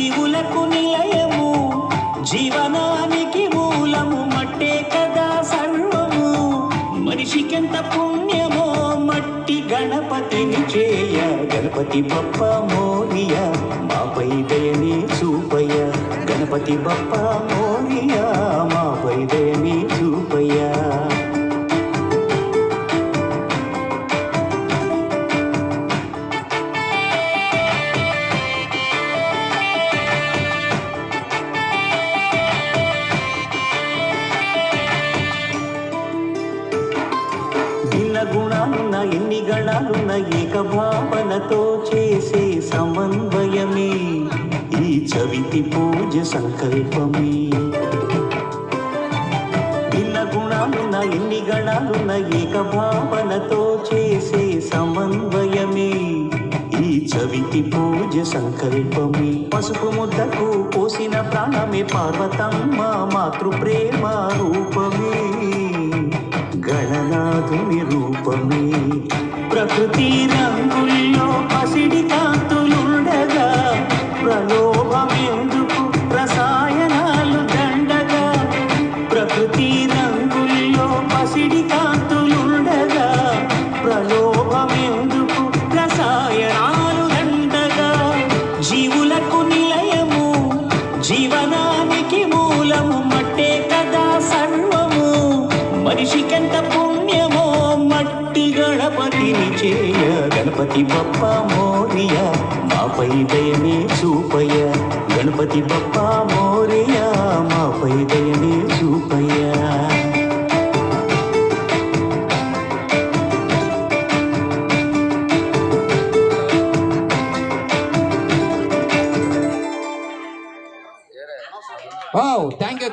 జీవులకు నిలయము జీవనానికి మూలము మట్టే కదా సర్వము. మనిషికెంత పుణ్యమో మట్టి గణపతిని చేయ గణపతి బప్ప మోరియ మాపై దయని చూపయ గణపతి బప్ప మోరియా గుణాలున్న ఎన్ని గణాలున్న ఏక భావనతో చేసే సమన్వయమే. ఈ చవితి పూజ సంకల్పమే. భిన్న గుణాలున్న ఎన్ని గణాలున్న ఏక భావనతో చేసే సమన్వయమే. ఈ చవితి పూజ సంకల్పమే. పసుపు ముద్దకు పోసిన ప్రాణమే పార్వతమ్మ మాతృ ప్రేమ రూపమే. రూపమే ప్రకృతి రంగుల్లో పసిడి కాంతులుండగా ప్రలోభమెందుకు రసాయనాలు దండగా ప్రకృతి రంగుల్లో పసిడి కాంతులుండగా ప్రలోభమెందుకు రసాయనాలు దండగా జీవులకు నిలయము జీవనానికి మూలము మట్టే కదా సర్వము. మనిషికెంత గణపతి బప్ప మోరియ మాపై దయనే చూపయ్య. గణపతి బప్ప మోరియ మాపై దయనే చూపయ్యా. Wow thank you